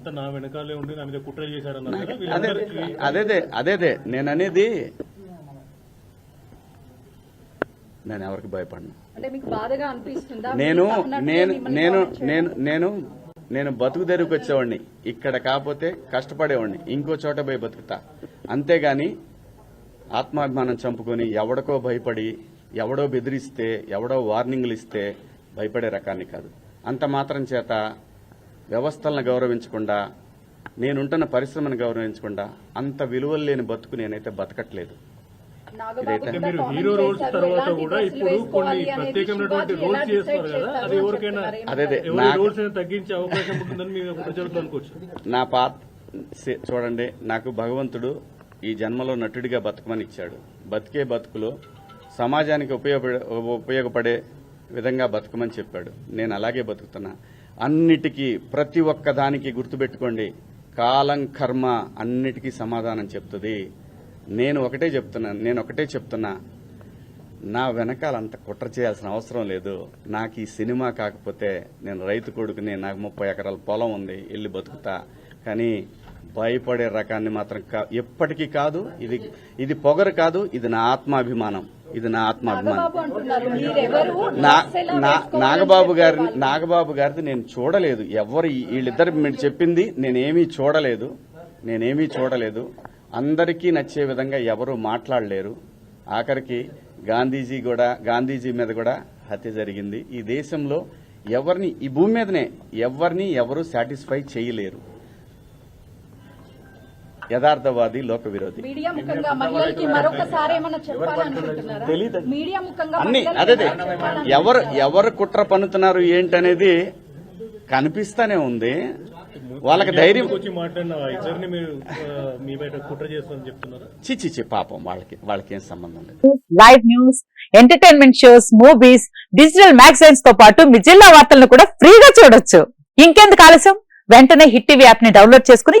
వీళ్ళంతా నా వెనకాలే ఉండి నా మీద కుట్ర చేశారన్నారు అదేదే అదేదే నేను అనేది నేను ఎవరికి భయపడను. అంటే మీకు బాధగా అనిపిస్తుందా? నేను నేను నేను? నేను నేను నేను బతుకు తెరువుకి వచ్చేవాడిని. ఇక్కడ కాకపోతే కష్టపడేవాడిని. ఇంకో చోట పోయి బతుకుతా. అంతేగాని ఆత్మాభిమానం చంపుకొని ఎవడికో భయపడి ఎవడో బెదిరిస్తే ఎవడో వార్నింగ్లు ఇస్తే భయపడే రకాన్ని కాదు. అంత మాత్రం చేత వ్యవస్థలను గౌరవించకుండా నేనుంటున్న పరిశ్రమను గౌరవించకుండా అంత విలువలు లేని బతుకు నేనైతే బతకట్లేదు. మీరు హీరో రోల్స్ తర్వాత కూడా డ్రెస్సులు ఇప్పుడు కొన్ని వేసుకోవాలి అనేది ప్రత్యేకమైనటువంటి శివాజీ రోల్స్ ఎలా చేస్తున్నారు decide కదా చేస్తారు అది అని ఎవరికైనా చెప్తున్నారు. అదేదే ఎవరి నాకు రోల్స్ తగ్గించే అవకాశం ఉంటుందని మీరు ప్రజలకు అనుకోవచ్చు. నా పాత చూడండి నాకు భగవంతుడు ఈ జన్మలో నటుడిగా బతకమని ఇచ్చాడు. బతికే బతుకులో సమాజానికి ఉపయోగపడే ఉపయోగపడే విధంగా బతకమని చెప్పాడు. నేను అలాగే బతుకుతున్నా. అన్నిటికీ ప్రతి ఒక్క దానికి గుర్తుపెట్టుకోండి కాలం కర్మ అన్నిటికీ సమాధానం చెప్తుంది. నేను ఒకటే చెప్తున్నాను నేను ఒకటే చెప్తున్నా నా వెనకాల అంత కుట్ర చేయాల్సిన అవసరం లేదు. నాకు ఈ సినిమా కాకపోతే నేను రైతు కొడుకుని నాకు ముప్పై ఎకరాల పొలం ఉంది వెళ్ళి బతుకుతా. కానీ భయపడే రకాన్ని మాత్రం కా- ఎప్పటికీ కాదు. ఇది ఇది పొగరు కాదు ఇది నా ఆత్మాభిమానం. ఇది నా ఆత్మాభిమానం. నాగబాబు అంటున్నారు. మీరెవరు? నా డ్రెస్ ఎలా నా- వేసుకోవాలని నాగబాబు గారిని. నాగబాబు గారిది నేను చూడలేదు. ఎవరు వీళ్ళిద్దరు మీరు చెప్పింది నేనేమీ చూడలేదు. నేనేమీ చూడలేదు. అందరికీ నచ్చే విధంగా ఎవరు మాట్లాడలేరు. ఆఖరికి గాంధీజీ కూడా గాంధీజీ మీద కూడా హత్య జరిగింది. ఈ దేశంలో ఎవరిని ఈ భూమి మీదనే ఎవరిని ఎవరు సాటిస్ఫై చేయలేరు. యథార్థవాది లోక విరోధి మీడియా ముఖంగా మహిళలకి మరొకసారి ఏమైనా చెప్పాలనుకుంటున్నారా తెలీదండి. మీడియా ముఖంగా అన్ని అదే? ఎవరు ఎవరు కుట్ర పన్నుతున్నారు ఏంటనేది కనిపిస్తానే ఉంది. వాళ్ళకి ధైర్యం వచ్చి మాట్లాడిన ఆ ఇద్దరిని మీరు ఆ, మీ బయట కుట్ర చేస్తామని చెప్తున్నారా? చిచ్చి చి పాపం వాళ్ళకి వాళ్ళకి ఏం సంబంధం లేదు. Live news entertainment shows movies digital మ్యాగజైన్స్తో పాటు మీ జిల్లా వార్తలను కూడా ఫ్రీగా చూడొచ్చు. ఇంకెందుకు ఆలస్యం? వెంటనే హిట్ టీవీ యాప్ని డౌన్లోడ్ చేసుకుని